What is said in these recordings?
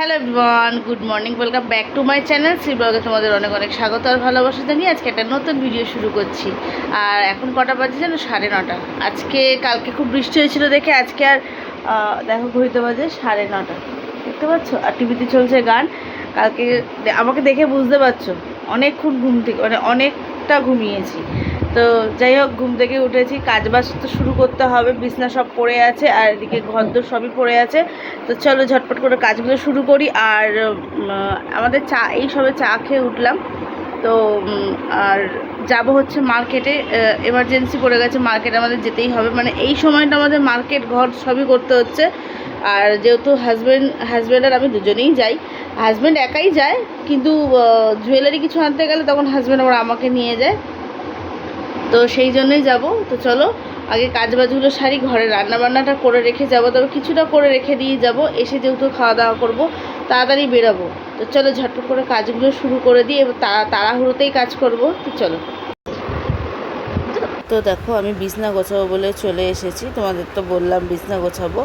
Hello everyone, good morning, welcome back to my channel. Shri ব্লগে তোমাদের অনেক অনেক স্বাগত আর ভালোবাসা জানিয়ে আজকে একটা নতুন ভিডিও শুরু করছি। আর এখন কটা বাজে যেন সাড়ে নটা। আজকে, কালকে খুব বৃষ্টি হয়েছিল দেখে আজকে আর দেখো ঘড়িতে বাজে সাড়ে নটা। দেখতে পাচ্ছ? আর টিভিতে চলছে গান। কালকে আমাকে দেখে বুঝতে পারছ। অনেকক্ষণ ঘুম থেকে মানে অনেকটা ঘুমিয়েছি। তো যাই হোক, ঘুম থেকে উঠেছি কাজ বাজ তো শুরু করতে হবে, বিছনা সব পড়ে আছে, আর এদিকে ঘরদোর সবই পড়ে আছে। তো চলো ঝটপট করে কাজগুলো শুরু করি, আর আমাদের চা, এই সবে চা খেয়ে উঠলাম। তো আর যাব হচ্ছে মার্কেটে এমার্জেন্সি পড়ে গেছে, মার্কেট আমাদের যেতেই হবে। মানে এই সময়টা আমাদের মার্কেট, ঘর সবই করতে হচ্ছে। আর যেহেতু হাজব্যান্ড হাজব্যান্ড আর আমি দুজনেই যাই হাজব্যান্ড একাই যায়, কিন্তু জুয়েলারি কিছু আনতে গেলে তখন হাজব্যান্ড আবার আমাকে নিয়ে যায়। তো সেই জন্যই যাব। তো চলো, আগে কাজ বাজগুলো সারি, ঘরে রান্না বান্নাটা করে রেখে যাব। তবে কিছুটা করে রেখে দিয়ে যাব, এসে যেহেতু খাওয়া দাওয়া করব, তাড়াতাড়ি বেরোবো। তো চলো, ঝটপট করে কাজগুলো শুরু করে দিই, এবার তাড়া, তাড়াহুড়োতেই কাজ করব। তো চলো। তো দেখো, আমি বিছনা গোছাবো বলে চলে এসেছি। তোমাদের তো বললাম বিছনা গোছাবো।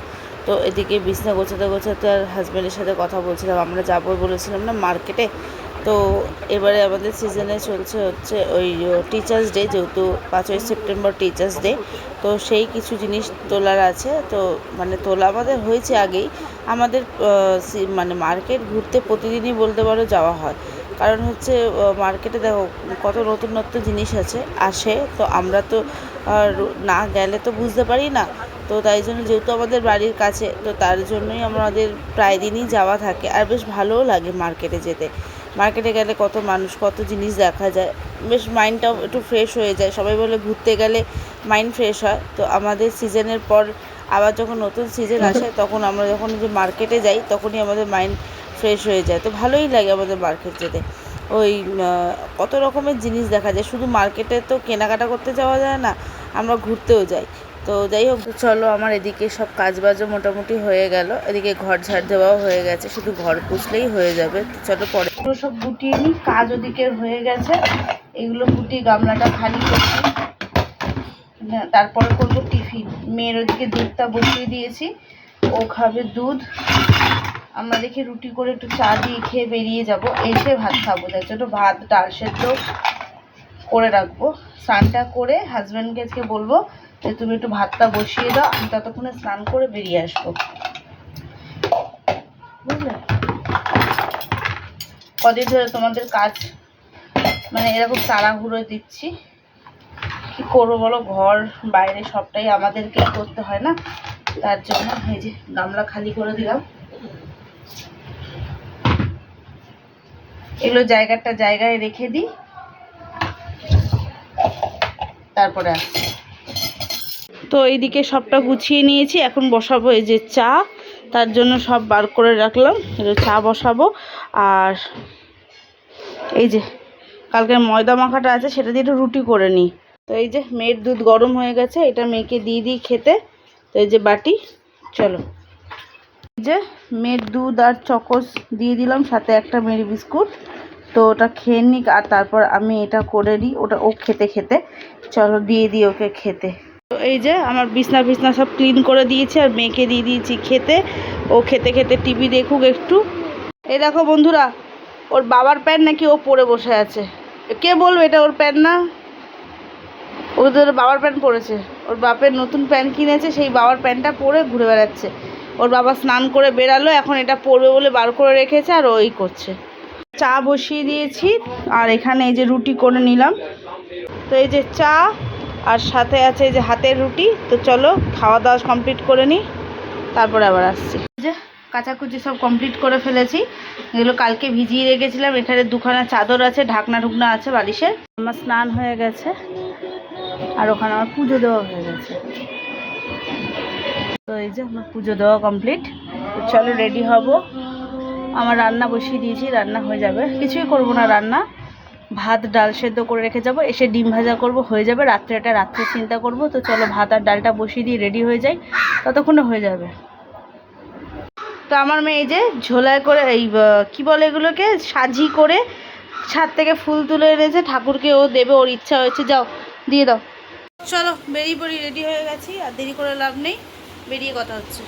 তো এদিকে বিছনা গোছাতে গোছাতে আর হাজব্যান্ডের সাথে কথা বলছিলাম। আমরা যাব বলেছিলাম না মার্কেটে তো এবারে আমাদের সিজনে চলছে হচ্ছে ওই টিচার্স ডে যেহেতু পাঁচই সেপ্টেম্বর টিচার্স ডে তো সেই কিছু জিনিস তোলার আছে। তো মানে তোলা আমাদের হয়েছে আগেই। আমাদের মানে মার্কেট ঘুরতে প্রতিদিনই বলতে পারো যাওয়া হয়। কারণ হচ্ছে মার্কেটে দেখো কত নতুন নতুন জিনিস আছে, আসে। তো আমরা তো না গেলে তো বুঝতে পারি না। তো তাই জন্য যেহেতু আমাদের বাড়ির কাছে, তো তার জন্যই আমাদের প্রায় দিনই যাওয়া থাকে। আর বেশ ভালোও লাগে মার্কেটে যেতে। মার্কেটে গেলে কত মানুষ কত জিনিস দেখা যায়। বেশ মাইন্ডটাও একটু ফ্রেশ হয়ে যায়। সবাই বলে ঘুরতে গেলে মাইন্ড ফ্রেশ হয়। তো আমাদের সিজনের পর আবার যখন নতুন সিজন আসে তখন আমরা যখন যে মার্কেটে যাই তখনই আমাদের মাইন্ড ফ্রেশ হয়ে যায়। তো ভালোই লাগে আমাদের মার্কেট যেতে। ওই কত রকমের জিনিস দেখা যায়। শুধু মার্কেটে তো কেনাকাটা করতে যাওয়া যায় না আমরা ঘুরতেও যাই। তো যাই হোক, চলো আমার এদিকে সব কাজ বাজও মোটামুটি হয়ে গেল। এদিকে ঘর ঝাড় দেওয়াও হয়ে গেছে, শুধু ঘর পুষলেই হয়ে যাবে। চলো পরে এগুলো সব গুটিয়ে নিই, কাজ ওদিকে হয়ে গেছে। এগুলো গুটিয়ে গামলাটা খালি করছি। তারপরে করব টিফিন। মেয়ের ওদিকে দুধটা বসিয়ে দিয়েছি। ও খাবে দুধ। আমরা দেখি রুটি করে একটু চা দিয়ে খেয়ে বেরিয়ে যাব। এসে ভাত খাব। তার জন্য ভাত ডাল সেদ্ধ করে রাখব। স্নানটা করে হাজব্যান্ডকে আজকে বলব তুমি একটু ভাতটা বসিয়ে দাও, আমি ততক্ষণে স্নান করে বেরিয়ে আসব। বুঝলে? কদিন ধরে তোমাদের কাজ মানে এরকম তাড়াহুড়ো দিচ্ছি। কি করব বলো? ঘর, বাইরে সবটাই আমাদেরকেই করতে হয় না? তার জন্য এই যে গামলা খালি করে দিলাম। এগুলো জায়গাটা জায়গায় রেখে দিই। তারপরে আসছি। তো এইদিকে সবটা গুছিয়ে নিয়েছি, এখন বসাবো এই যে চা, তার জন্য সব বার করে রাখলাম চা বসাবো, আর এই যে কালকের ময়দা মাখাটা আছে, সেটা দিয়ে একটু রুটি করে নিই। তো এই যে মেয়ের দুধ গরম হয়ে গেছে, এটা মেয়েকে দিয়ে দিই খেতে, তো এই যে বাটি, চলো। এই যে মেয়ের দুধ আর চকোস দিয়ে দিলাম, সাথে একটা মেরি বিস্কুট, তো ওটা খেয়ে নিক, আর তারপর আমি এটা করে নিই, ওটা ও খেতে খেতে, চলো দিয়ে দিই ওকে খেতে। তো এই যে আমার বিছনা বিছনা সব ক্লিন করে দিয়েছি আর মেয়েকে দিয়ে দিয়েছি খেতে। ও খেতে খেতে টিভি দেখুক একটু। এই দেখো বন্ধুরা, ওর বাবার প্যান্ট নাকি ও পরে বসে আছে। কে বলবে এটা ওর প্যান্ট না? ও বাবার প্যান্ট পরেছে। ওর বাপের নতুন প্যান্ট কিনেছে, সেই বাবার প্যান্টটা পরে ঘুরে বেড়াচ্ছে। ওর বাবা স্নান করে বেরালো এখন এটা পরবে বলে বার করে রেখেছে আর ওই করছে। চা বসিয়ে দিয়েছি, আর এখানে এই যে রুটি করে নিলাম। তো এই যে চা আর সাথে আছে যে হাতের রুটি, তো চলো খাওয়া দাওয়া কমপ্লিট করে নিই, তারপরে আবার আসছি। যে কাচাকুচি সব কমপ্লিট করে ফেলেছি, এগুলো কালকে ভিজিয়ে রেখেছিলাম, এখানে দুখানা চাদর আছে, ঢাকনা ঢুকনা আছে বালিশের। আমার স্নান হয়ে গেছে, আর ওখানে আমার পুজো দেওয়া হয়ে গেছে। তো এই যে আমার পুজো দেওয়া কমপ্লিট চলো রেডি হব। আমার রান্না বসিয়ে দিয়েছি, রান্না হয়ে যাবে। কিছুই করব না রান্না। ভাত ডাল সেদ্ধ করে রেখে যাব, এসে ডিম ভাজা করব, হয়ে যাবে রাত্রে এটা রাত্রে চিন্তা করব, তো চলো ভাত আর ডালটা বসিয়ে দিয়ে রেডি হয়ে যাই, ততক্ষণে হয়ে যাবে। তো আমার মেয়ে এই যে ঝোলায় করে এই কি বলে এগুলোকে, সাজি করে ছাদ থেকে ফুল তুলে এনেছে, ঠাকুরকে ও দেবে, ওর ইচ্ছা হয়েছে, যাও, দিয়ে দাও। চলো, বেরিয়ে পড়ি রেডি হয়ে গেছি, আর দেরি করে লাভ নেই, বেরিয়ে কথা হচ্ছে।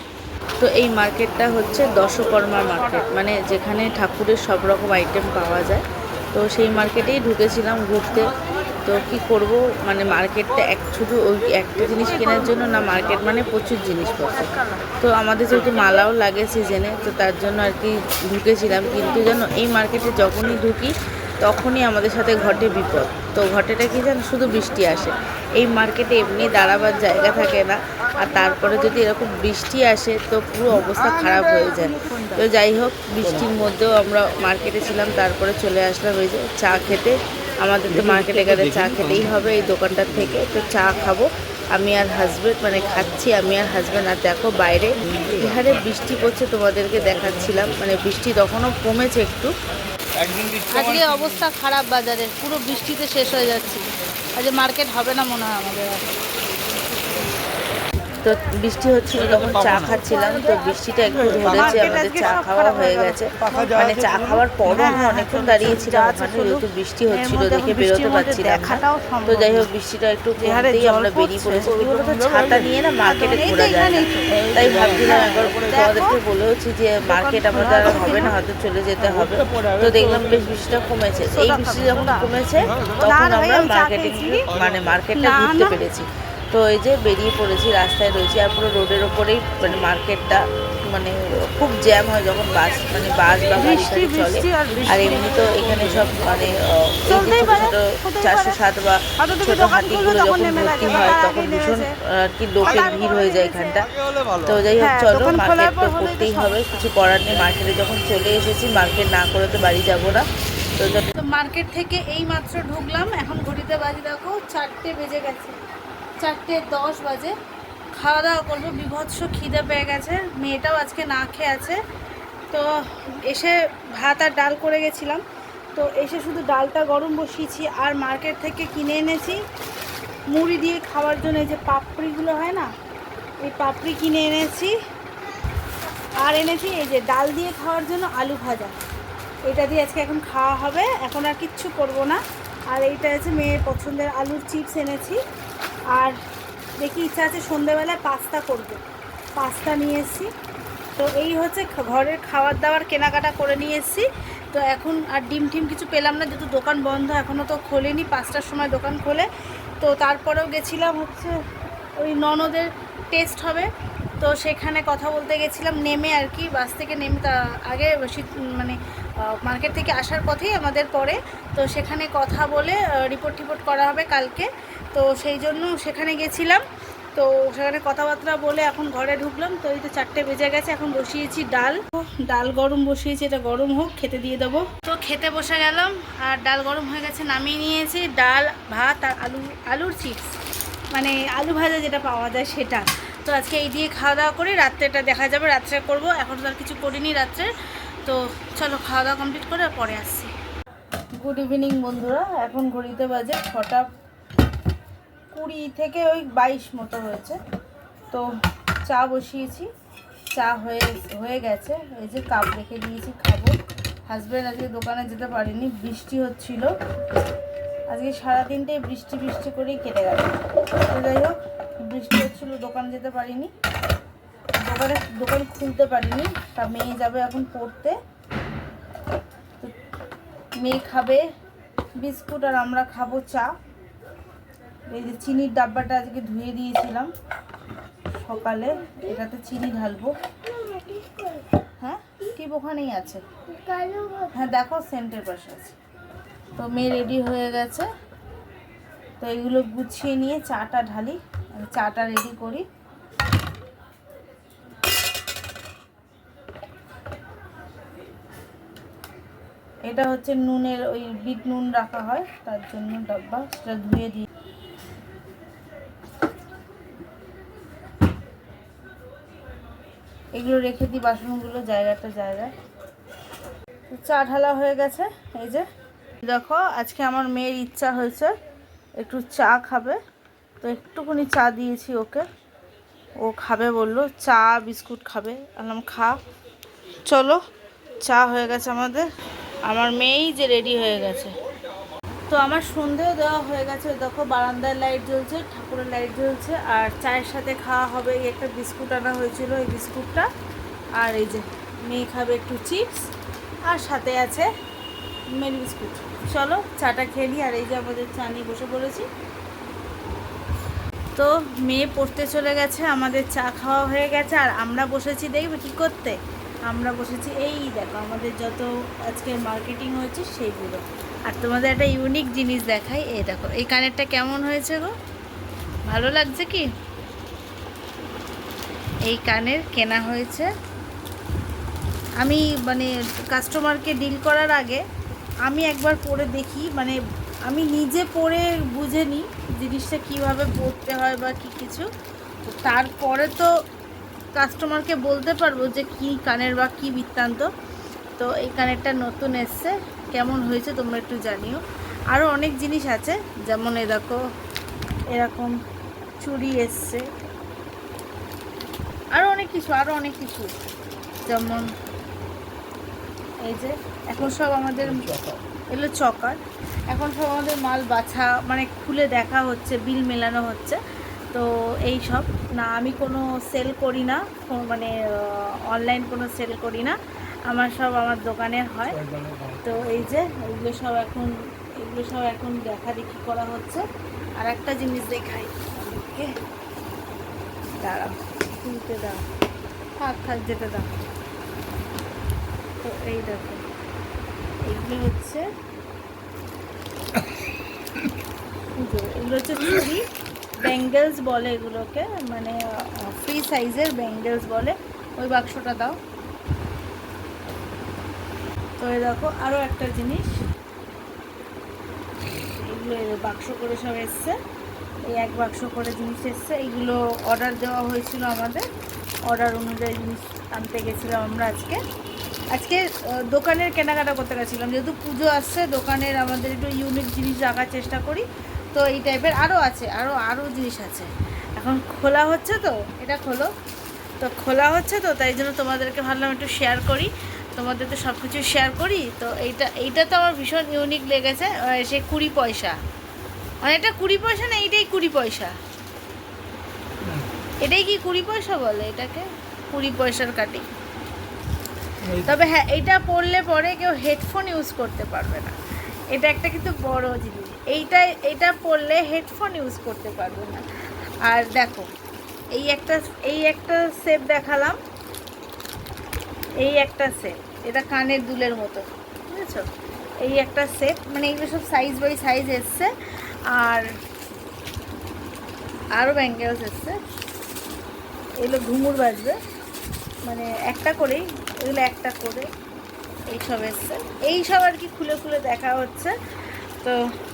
তো এই মার্কেটটা হচ্ছে দশকর্মা মার্কেট মানে যেখানে ঠাকুরের সব রকম আইটেম পাওয়া যায়। তো সেই মার্কেটেই ঢুকেছিলাম ঘুরতে। তো কি করব? মানে মার্কেটটা এক শুধু ওই একটা জিনিস কেনার জন্য না, মার্কেট মানে প্রচুর জিনিসপত্র। তো আমাদের যেহেতু মালাও লাগে সিজনে তো তার জন্য আর কি ঢুকেছিলাম। কিন্তু যেন এই মার্কেটে যখনই ঢুকি তখনই আমাদের সাথে ঘটে বিপদ। তো ঘটেটা কি জানো? শুধু বৃষ্টি আসে। এই মার্কেটে এমনি দাঁড়াবার জায়গা থাকে না। আর তারপরে যদি এরকম বৃষ্টি আসে তো পুরো অবস্থা খারাপ হয়ে যায়। তো যাই হোক বৃষ্টির মধ্যেও আমরা মার্কেটে ছিলাম তারপরে চলে আসলাম এই যে চা খেতে। আমাদের তো মার্কেটে গেলে চা খেতেই হবে এই দোকানটার থেকে। তো চা খাব। আমি আর হাজব্যান্ড মানে খাচ্ছি আমি আর হাজব্যান্ড আর দেখো বাইরে বিহারে বৃষ্টি পড়ছে তোমাদেরকে দেখাচ্ছিলাম। মানে বৃষ্টি তখনও কমেছে একটু। আজকে অবস্থা খারাপ বাজারে, পুরো বৃষ্টিতে শেষ হয়ে যাচ্ছে আজকে মার্কেট হবে না মনে হয় আমাদের। তো বৃষ্টি হচ্ছিল তখন চা খাচ্ছিলাম তো বৃষ্টিটা একটু ধরেছে আমাদের চা খাওয়া হয়ে গেছে। মানে চা খাওয়ার পরও আমরা অনেকক্ষণ দাঁড়িয়েছিলাম ওখানে যেহেতু বৃষ্টি হচ্ছিল দেখে বেরোতে পারছিলাম না। তো যাই হোক বৃষ্টিটা একটু কমতেই আমরা বেরিয়ে পড়েছি। কি বলতো ছাতা নিয়ে না মার্কেটে ঘোরা যায়। না তাই ভাবছিলাম একবার তোমাদেরকে বলে হচ্ছে যে মার্কেট আমাদের আর হবে না হয়তো চলে যেতে হবে। তো দেখলাম বেশ বৃষ্টিটা কমেছে। এই বৃষ্টি যখন কমেছে তখন আমরা মার্কেটে মানে মার্কেটটা ঘুরতে পেরেছি। তো এই যে বেরিয়ে পড়েছি রাস্তায় রয়েছি আর পুরো রোডের ওপরেই মানে মার্কেটটা মানে খুব জ্যাম হয় যখন বাস মানে বাস বা গাড়ি চলে। আর এমনি তো এখানে সব মানে আহ, ছোট ছোট চারশো সাত বা ছোট হাতিগুলো যখন ভর্তি হয় তখন ভীষণ আর কি লোকের ভিড় হয়ে যায় এখানটা। তো যাই হোক চলো মার্কেট তো করতেই হবে। কিছু করার নেই মার্কেটে যখন চলে এসেছি মার্কেট না করে তো বাড়ি যাব না। তো মার্কেট থেকে এই মাত্র ঢুকলাম এখন ঘড়িতে বাজে দেখো চারটে বেজে গেছে। চারটে দশ বাজে। খাওয়া দাওয়া করব, বিভৎস খিদে পেয়ে গেছে। মেয়েটাও আজকে না খেয়ে আছে। তো এসে ভাত আর ডাল করে গেছিলাম। তো এসে শুধু ডালটা গরম বসিয়েছি আর মার্কেট থেকে কিনে এনেছি। মুড়ি দিয়ে খাওয়ার জন্য এই যে পাপড়িগুলো হয় না, এই পাপড়ি কিনে এনেছি। আর এনেছি এই যে ডাল দিয়ে খাওয়ার জন্য আলু ভাজা। এটা দিয়ে আজকে এখন খাওয়া হবে। এখন আর কিচ্ছু করব না। আর এইটা আছে মেয়ের পছন্দের আলুর চিপস এনেছি। আর দেখি ইচ্ছা আছে সন্ধেবেলায় পাস্তা করব। পাস্তা নিয়ে এসেছি। তো এই হচ্ছে ঘরের খাবার দাবার কেনাকাটা করে নিয়ে এসেছি। তো এখন আর ডিম টিম কিছু পেলাম না, যেহেতু দোকান বন্ধ এখনও তো খোলেনি, পাঁচটার সময় দোকান খোলে। তো তারপরেও গেছিলাম হচ্ছে ওই ননদের টেস্ট হবে। তো সেখানে কথা বলতে গেছিলাম, নেমে আর কি, বাস থেকে নেমে তা আগে শীত মানে মার্কেট থেকে আসার পথেই আমাদের পরে তো সেখানে কথা বলে রিপোর্ট টিপোর্ট করা হবে কালকে। তো সেই জন্য সেখানে গেছিলাম। তো সেখানে কথাবার্তা বলে এখন ঘরে ঢুকলাম। তো এই তো চারটে বেজে গেছে, এখন বসিয়েছি ডাল। ডাল গরম বসিয়েছি, এটা গরম হোক, খেতে দিয়ে দেবো। তো খেতে বসে গেলাম, আর ডাল গরম হয়ে গেছে, নামিয়ে নিয়েছি। ডাল, ভাত আর আলু, আলুর চিপস। মানে আলু ভাজা যেটা পাওয়া যায় সেটা। তো আজকে এই দিয়ে খাওয়া দাওয়া করি রাত্রেটা দেখা যাবে, রাত্রে করব। এখন তো আর কিছু করিনি রাত্রে। তো চলো খাওয়া দাওয়া কমপ্লিট করে পরে আসছি। গুড ইভিনিং বন্ধুরা, এখন ঘড়িতে বাজে ছটা কুড়ি থেকে ওই বাইশ মতো হয়েছে। তো চা বসিয়েছি। চা হয়ে হয়ে গেছে। এই যে কাপ রেখে দিয়েছি, খাব। হাজব্যান্ড আজকে দোকানে যেতে পারিনি, বৃষ্টি হচ্ছিল। আজকে সারাদিনটাই বৃষ্টি বৃষ্টি করেই কেটে গেল তো যাই হোক, বৃষ্টি হচ্ছিল, দোকানে যেতে পারিনি। দোকানে, দোকান খুলতে পারিনি। তা মেয়ে যাবে এখন পড়তে। মেয়ে খাবে, বিস্কুট আর আমরা খাব চা। এই যে চিনির ডাব্বাটা আজকে ধুয়ে দিয়েছিলাম সকালে, এটাতে চিনি ঢালবো। হ্যাঁ? টিপ ওখানেই আছে। হ্যাঁ দেখো, সেন্টের পাশে আছে। তো মেয়ে রেডি হয়ে গেছে। তো এগুলো গুছিয়ে নিয়ে চাটা ঢালি। চাটা রেডি করি। এটা হচ্ছে নুনের, ওই বিট নুন রাখা হয়, তার জন্য ডাব্বা, সেটা ধুয়ে দিই এগুলো রেখে দিই, বাসনগুলো জায়গাটা জায়গায় চা ঢালা হয়ে গেছে, এই যে। দেখো, আজকে আমার মেয়ের ইচ্ছা হয়েছে, একটু চা খাবে। তো একটুখানি চা দিয়েছি ওকে। ও খাবে বলল, চা, বিস্কুট খাবে। আলাম খা। চলো, চা হয়ে গেছে আমাদের। আমার মেয়েই যে রেডি হয়ে গেছে। তো আমার সন্ধেও দেওয়া হয়ে গেছে। দেখো, বারান্দায় লাইট জ্বলছে, ঠাকুরের লাইট জ্বলছে, আর চায়ের সাথে খাওয়া হবে। এই একটা বিস্কুট আনা হয়েছিল, এই বিস্কুটটা। আর এই যে, মেয়ে খাবে একটু চিপস, আর সাথে আছে মেরি বিস্কুট। চলো, চাটা খেয়ে নিই, আর এই যে আমাদের চা নিয়ে বসে পড়েছি। তো মেয়ে পড়তে চলে গেছে, আমাদের চা খাওয়া হয়ে গেছে, আর আমরা বসেছি, দেখবে কী করতে? আমরা বসেছি, এই দেখো, আমাদের যত আজকে মার্কেটিং হয়েছে, সেইগুলো। আর তোমাদের একটা ইউনিক জিনিস দেখাই। এই দেখো, এই কানেরটা কেমন হয়েছে গো? ভালো লাগছে কি? এই কানের কেনা হয়েছে। আমি মানে কাস্টমারকে ডিল করার আগে আমি একবার পরে দেখি মানে আমি নিজে পরে বুঝে নিই জিনিসটা কীভাবে পরতে হয় বা কী কিছু। তারপরে তো কাস্টমারকে বলতে পারব যে কী কানের বা কী বৃত্তান্ত। তো এই কানেরটা নতুন এসছে। কেমন হয়েছে তোমরা একটু জানিও। আরও অনেক জিনিস আছে যেমন এ দেখো এরকম চুড়ি এসছে। আরও অনেক কিছু আরও অনেক কিছু। যেমন এই যে এখন সব আমাদের এগুলো চকার। এখন সব আমাদের মাল বাছা মানে খুলে দেখা হচ্ছে বিল মেলানো হচ্ছে। তো এই সব। না আমি কোনো সেল করি না মানে অনলাইন কোনো সেল করি না। আমার সব আমার দোকানের হয়। তো এই যে, এগুলো সব এখন, এগুলো সব এখন দেখা দেখি করা হচ্ছে। আর একটা জিনিস দেখাই আমাদেরকে দাঁড়াও, তুলতে দাও। থাক থাক, যেতে দাও। তো এই দেখো, এগুলো হচ্ছে এগুলো হচ্ছে চুড়ি, ব্যাঙ্গেলস বলে এগুলোকে মানে ফ্রি সাইজের ব্যাঙ্গেলস বলে। ওই বাক্সটা দাও। তো এই দেখো আরও একটা জিনিস। এগুলো বাক্স করে সব এসছে। এই এক বাক্স করে জিনিস এসছে। এইগুলো অর্ডার দেওয়া হয়েছিল আমাদের। অর্ডার অনুযায়ী জিনিস আনতে গেছিলাম আমরা আজকে। আজকে দোকানের কেনাকাটা করতে গেছিলাম। যেহেতু পুজো আসছে, দোকানের আমাদের একটু ইউনিক জিনিস রাখার চেষ্টা করি। তো এই টাইপের আরও আছে আরও আরও জিনিস আছে। এখন খোলা হচ্ছে তো, এটা খোলো। তো খোলা হচ্ছে তো, তাই জন্য তোমাদেরকে ভাবলাম একটু শেয়ার করি। তোমাদের তো সব কিছু শেয়ার করি তো এইটা এইটা তো আমার ভীষণ ইউনিক লেগেছে সে কুড়ি পয়সা। মানে এটা কুড়ি পয়সা না এইটাই কুড়ি পয়সা? এটাই কি কুড়ি পয়সা বলে এটাকে? কুড়ি পয়সার কাটি তবে হ্যাঁ এটা পড়লে পরে কেউ হেডফোন ইউজ করতে পারবে না। এটা একটা কিন্তু বড় জিনিস। এইটা এটা পড়লে হেডফোন ইউজ করতে পারবে না। আর দেখো এই একটা এই একটা সেপ দেখালাম। এই একটা সেপ এটা কানের দুলের মতো বুঝেছ? এই একটা সেট মানে এগুলো সব সাইজ বাই সাইজ এসছে। আর আরও ব্যাঙ্গেলস এসছে। এগুলো ঘুঙুর বাজবে। মানে একটা করেই এগুলো একটা করে এইসব এসছে। এই সব আর কি খুলে খুলে দেখা হচ্ছে। তো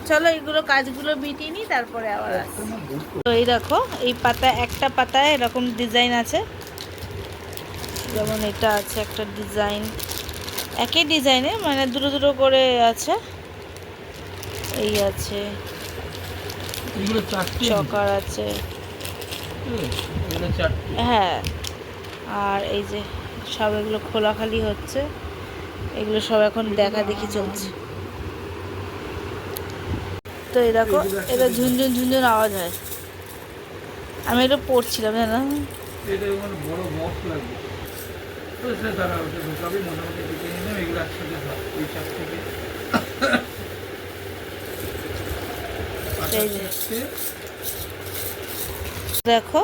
চলো এইগুলো কাজগুলো মিটিয়ে নিই তারপরে আবার আসছি। তো এই দেখো এই পাতা একটা পাতায় এরকম ডিজাইন আছে। যেমন এটা আছে একটা ডিজাইন একই ডিজাইনে মানে দুটো দুটো করে আছে। এই আছে। চকার আছে। হ্যাঁ। আর এই যে সব এগুলো খোলাখালি হচ্ছে। এগুলো সব এখন দেখা দেখি চলছে। তো এই দেখো এটা ঝুনঝুন ঝুনঝুন আওয়াজ হয়। আমি এটা পড়ছিলাম জানো? এটা বড় বক্স লাগবে। তো সে তারা ওটা ঢুকাবে মোটামুটি নিয়ে নেবে এগুলো একসাথে থাক। দেখো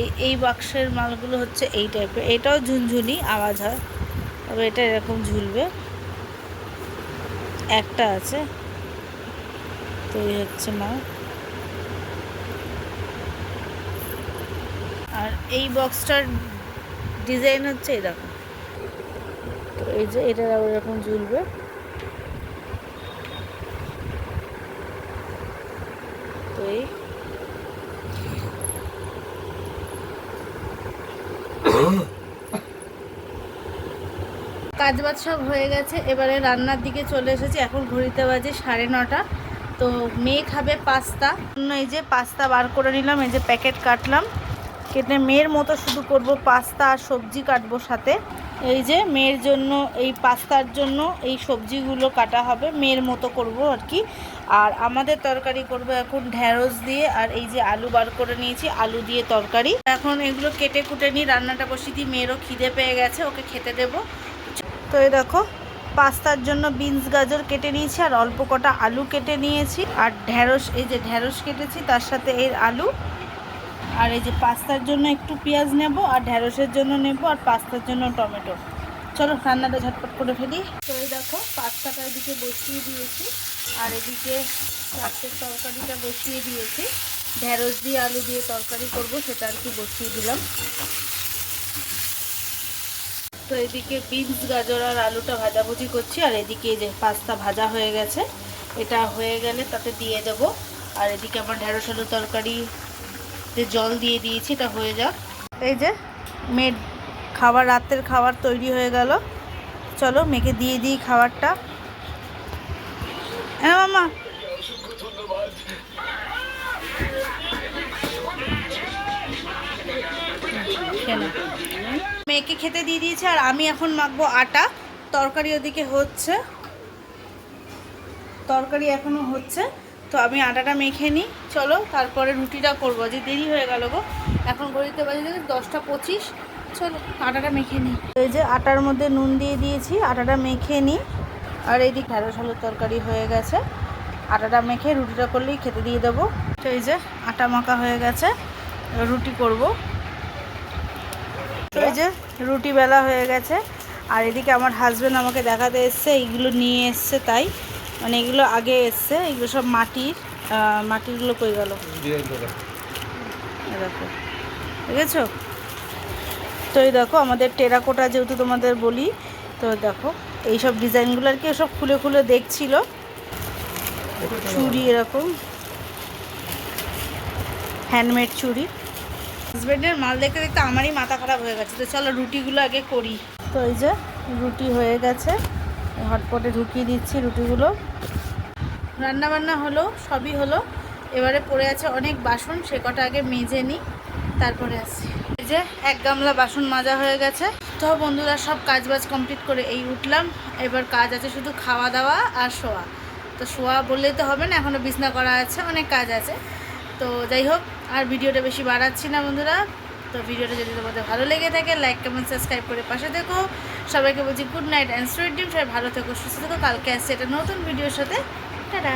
এই এই বাক্সের মালগুলো হচ্ছে এই টাইপের এটাও ঝুনঝুনি আওয়াজ হয়। তবে এটা এরকম ঝুলবে। একটা আছে। তো এই হচ্ছে মাল। আর এই বক্সটার ডিজাইন হচ্ছে এরকম। তো এই যে এটা আবার এরকম ঝুলবে। তো এই। কাজ বাজ সব হয়ে গেছে, এবারে রান্নার দিকে চলে এসেছি। এখন ঘড়িতে বাজে সাড়ে নটা। তো মেয়ে খাবে পাস্তা। এই যে পাস্তা বার করে নিলাম, এই যে প্যাকেট কাটলাম। কেটে মেয়ের মতো শুধু করব পাস্তা আর সবজি কাটবো সাথে। এই যে মেয়ের জন্য, এই পাস্তার জন্য এই সবজিগুলো কাটা হবে, মেয়ের মতো করব আর কি। আর আমাদের তরকারি করব এখন ঢ্যাঁড়স দিয়ে, আর এই যে আলু বার করে নিয়েছি, আলু দিয়ে তরকারি। এখন এগুলো কেটে কুটে নিই রান্নাটা বসিয়ে দিই, মেয়েরও খিদে পেয়ে গেছে, ওকে খেতে দেবো। তো এই দেখো, পাস্তার জন্য বিনস, গাজর কেটে নিয়েছি, আর অল্প কটা আলু কেটে নিয়েছি। আর ঢ্যাঁড়স এই যে ঢ্যাঁড়স কেটেছি, তার সাথে এর আলু আর এই যে পাস্তার জন্য একটু পেঁয়াজ নেব আর ঢ্যাঁড়সের জন্য নেব আর পাস্তার জন্য টমেটো। চলো রান্নাটা ঝটপট করে ফেলি। তো দেখো পাস্তাটা এদিকে বসিয়ে দিয়েছি আর এদিকে চারটের তরকারিটা বসিয়ে দিয়েছি। ঢ্যাঁড়স দিয়ে আলু দিয়ে তরকারি করব, সেটা আর কি বসিয়ে দিলাম। তো এদিকে বিনস, গাজর আর আলুটা ভাজাভুজি করছি, আর এদিকে এই যে পাস্তা ভাজা হয়ে গেছে। এটা হয়ে গেলে তাতে দিয়ে দেব। আর এদিকে আমার ঢেঁড়স আলু তরকারি যে জল দিয়ে দিয়েছি, এটা হয়ে যাক। এই যে মেয়ের খাবার, রাতের খাবার তৈরি হয়ে গেল। চলো মেয়েকে দিয়ে দিই খাবারটা। হ্যাঁ মামা। মেয়েকে খেতে দিয়ে দিয়েছে, আর আমি এখন মাখবো আটা। তরকারি ওদিকে হচ্ছে। তরকারি এখনও হচ্ছে। তো আমি আটাটা মেখে নিই। চলো, তারপরে রুটিটা করব। যে দেরি হয়ে গেল গো, এখন গড়িতে বাজে দেখি দশটা পঁচিশ। চলো, আটাটা মেখে নিই। এই যে আটার মধ্যে নুন দিয়ে দিয়েছি, আটাটা মেখে নিই। আর এইদিকে ঢেঁড়স আলুর তরকারি হয়ে গেছে। আটাটা মেখে রুটিটা করলেই খেতে দিয়ে দেবো। তো এই যে আটা মাখা হয়ে গেছে, রুটি করব। তো এই যে রুটি বেলা হয়ে গেছে। আর এদিকে আমার হাজব্যান্ড আমাকে দেখাতে এসছে, এইগুলো নিয়ে এসছে তাই। মানে এগুলো আগে এসছে এগুলো সব মাটির আহ, মাটিরগুলো কই গেল? এই দেখো দেখেছ? তো এই দেখো আমাদের টেরাকোটা যেহেতু তোমাদের বলি তো দেখো এইসব ডিজাইনগুলো আর কি সব খুলে খুলে দেখছিল। চুড়ি এরকম। হ্যান্ডমেড চুড়ি। হাজব্যান্ডের মাল দেখতে দেখতে আমারই মাথা খারাপ হয়ে গেছে তো চলো রুটিগুলো আগে করি। তো এই যে রুটি হয়ে গেছে। হটপটে ঢুকিয়ে দিচ্ছি রুটিগুলো। রান্না বান্না হলো, সবই হলো। এবারে পড়ে আছে অনেক বাসন, সে কটা আগে মেজে নিই তারপরে আসি এই যে এক গামলা বাসন মাজা হয়ে গেছে। তো বন্ধুরা, সব কাজ বাজ কমপ্লিট করে এই উঠলাম। এবার কাজ আছে শুধু খাওয়া দাওয়া আর শোয়া। তো শোয়া বললেই তো হবে না এখনও বিছনা করা আছে, অনেক কাজ আছে। তো যাই হোক, আর ভিডিওটা বেশি বাড়াচ্ছি না বন্ধুরা। তো ভিডিওটা যদি তোমাদের ভালো লেগে থাকে লাইক কমেন্ট সাবস্ক্রাইব করে পাশে দেখো সবাইকে বলছি গুড নাইট অ্যান্ড সুইট ডিম সবাই ভালো থেকো, সুস্থ থেকো, কালকে আসছে এটা নতুন ভিডিওর সাথে। টাটা